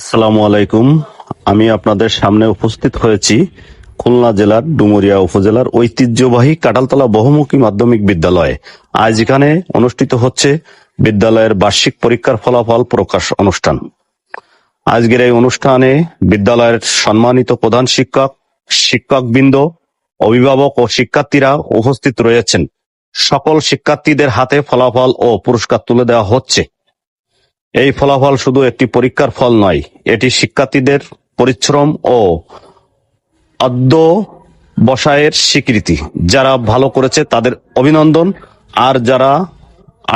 আসসালামু আলাইকুম। আমি আপনাদের সামনে উপস্থিত হয়েছি খুলনা জেলার, ডুমুরিয়া উপজেলার ঐতিহ্যবাহী কাটালতলা বহুমুখী মাধ্যমিক বিদ্যালয়ে। আজ এখানে অনুষ্ঠিত হচ্ছে বিদ্যালয়ের বার্ষিক পরীক্ষার ফলাফল প্রকাশ অনুষ্ঠান। আজকের এই অনুষ্ঠানে বিদ্যালয়ের সম্মানিত প্রধান শিক্ষক, শিক্ষকবৃন্দ, অভিভাবক ও শিক্ষার্থীরা উপস্থিত রয়েছেন। সকল শিক্ষার্থীদের হাতে ফলাফল ও পুরস্কার তুলে দেওয়া হচ্ছে। এই ফলাফল শুধু একটি পরীক্ষার ফল নয়, এটি শিক্ষার্থীদের পরিশ্রম ও অদ্য বসায়ের স্বীকৃতি। যারা ভালো করেছে তাদের অভিনন্দন, আর যারা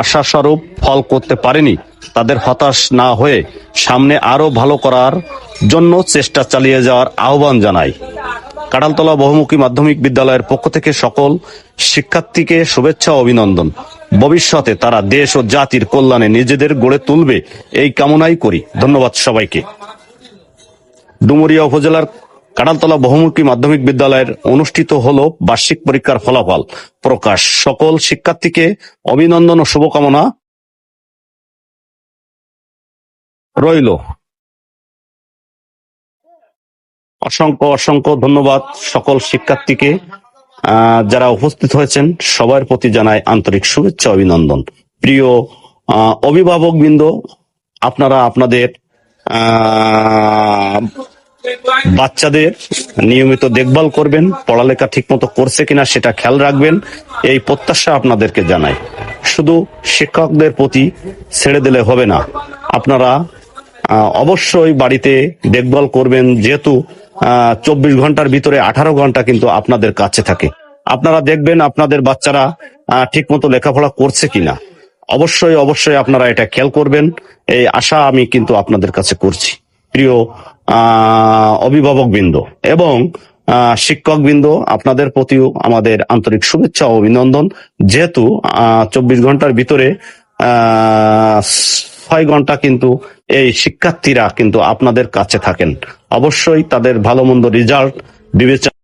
আশাস্বরূপ ফল করতে পারেনি, তাদের হতাশ না হয়ে সামনে আরও ভালো করার জন্য চেষ্টা চালিয়ে যাওয়ার আহ্বান জানাই। কাটালতলা বহুমুখী মাধ্যমিক বিদ্যালয়ের পক্ষ থেকে সকল শিক্ষার্থীকে শুভেচ্ছা অভিনন্দন। ভবিষ্যতে তারা দেশ ও জাতির কল্যাণে নিজেদের গড়ে তুলবে এই কামনাই করি। ধন্যবাদ সবাইকে। ডুমুরিয়া উপজেলার কাটালতলা বহুমুখী মাধ্যমিক বিদ্যালয়ের অনুষ্ঠিত হল বার্ষিক পরীক্ষার ফলাফল প্রকাশ। সকল শিক্ষার্থীকে অভিনন্দন ও শুভকামনা রইল। অসংখ্য অসংখ্য ধন্যবাদ সকল শিক্ষার্থীকে যারা উপস্থিত হয়েছেন। সবার প্রতি জানাই আন্তরিক শুভেচ্ছা অভিনন্দন। প্রিয় আহ, অভিভাবকবৃন্দ আপনারা আপনাদের বাচ্চাদের নিয়মিত দেখভাল করবেন পড়ালেখা ঠিকমতো করছে কিনা সেটা খেয়াল রাখবেন। এই প্রত্যাশা আপনাদেরকে জানাই। শুধু শিক্ষকদের প্রতি ছেড়ে দিলে হবে না। আপনারা অবশ্যই বাড়িতে দেখভাল করবেন যেহেতু চব্বিশ ঘণ্টার ভিতরে আঠারো ঘণ্টা কিন্তু আপনাদের কাছে থাকে। আপনারা দেখবেন আপনাদের বাচ্চারা ঠিক মতো লেখাপড়া করছে কিনা। অবশ্যই অবশ্যই আপনারা এটা খেয়াল করবেন। এই আশা আমি কিন্তু আপনাদের কাছে করছি। প্রিয় অভিভাবক বৃন্দ এবং শিক্ষক বৃন্দ আপনাদের প্রতিও আমাদের আন্তরিক শুভেচ্ছা ও অভিনন্দন। যেহেতু চব্বিশ ঘণ্টার ভিতরে ছয় ঘণ্টা কিন্তু এই শিক্ষার্থীরা কিন্তু আপনাদের কাছে থাকেন। অবশ্যই তাদের ভালো মন্দ রেজাল্ট বিবেচনা